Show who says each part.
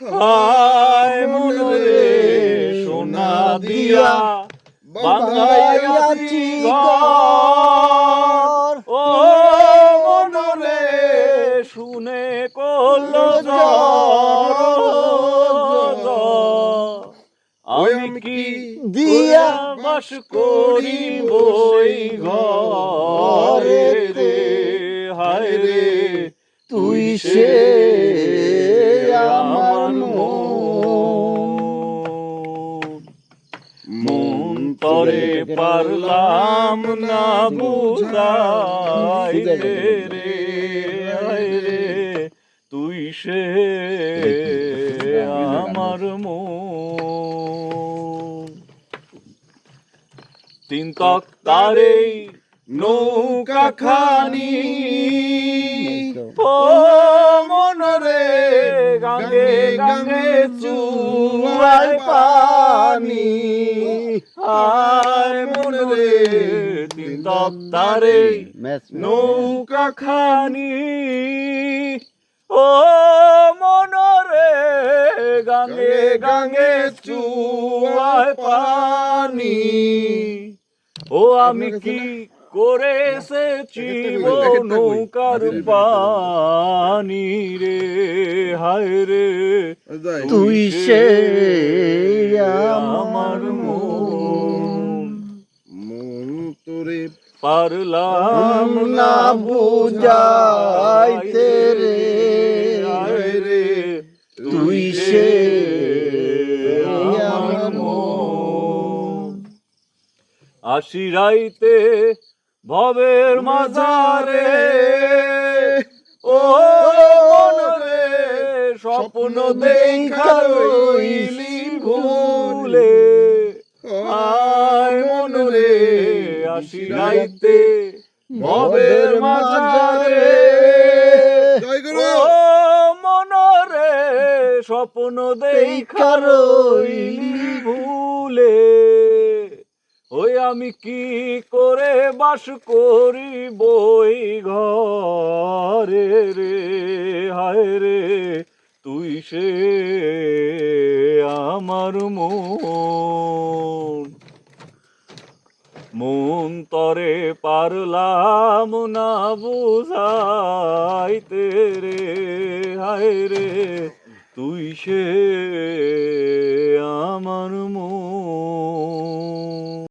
Speaker 1: হায় মনরে সোনা দিয়া বান্ধাইয়াছি ঘর। ও মনরে শুনে কল আমি কি দিয়া বাস করি বই ঘরে রে হায় রে তুই সে তরে পারলাম না বুঝাইতে রে রে তুই সে আমার মন। তিন তক তারে নৌকা খানি। ও মনরে গাঙ্গে গাঙ্গে চুয়াই পানি। হায় মনরে তিন তক তারে নৌকা খানি। ও মনরে গাঙ্গে গাঙ্গে চুয়ায় পানি। ও আমি কি করে এসেছি ও নৌকার পানি রে হায় রে।
Speaker 2: তুই। সে
Speaker 1: আমার মন।
Speaker 3: তোরে
Speaker 1: পারলাম
Speaker 2: না বুঝাইতে রে।
Speaker 1: রে।
Speaker 2: তুই সে
Speaker 1: আমার মন। আশি রাইতে ভবের মাঝারে ও মনরে স্বপ্ন দেখা রইলি ভুলে আয় মনরে আশি রাইতে। ভবের মাঝারে ও মনরে স্বপ্ন দেখা রইলি ভুলে আমি কি করে বাস করি বই ঘরে রে? হায় রে, তুই সে আমার মন। মন তরে পারলাম না বুঝাইতে রে। হায় রে, তুই সে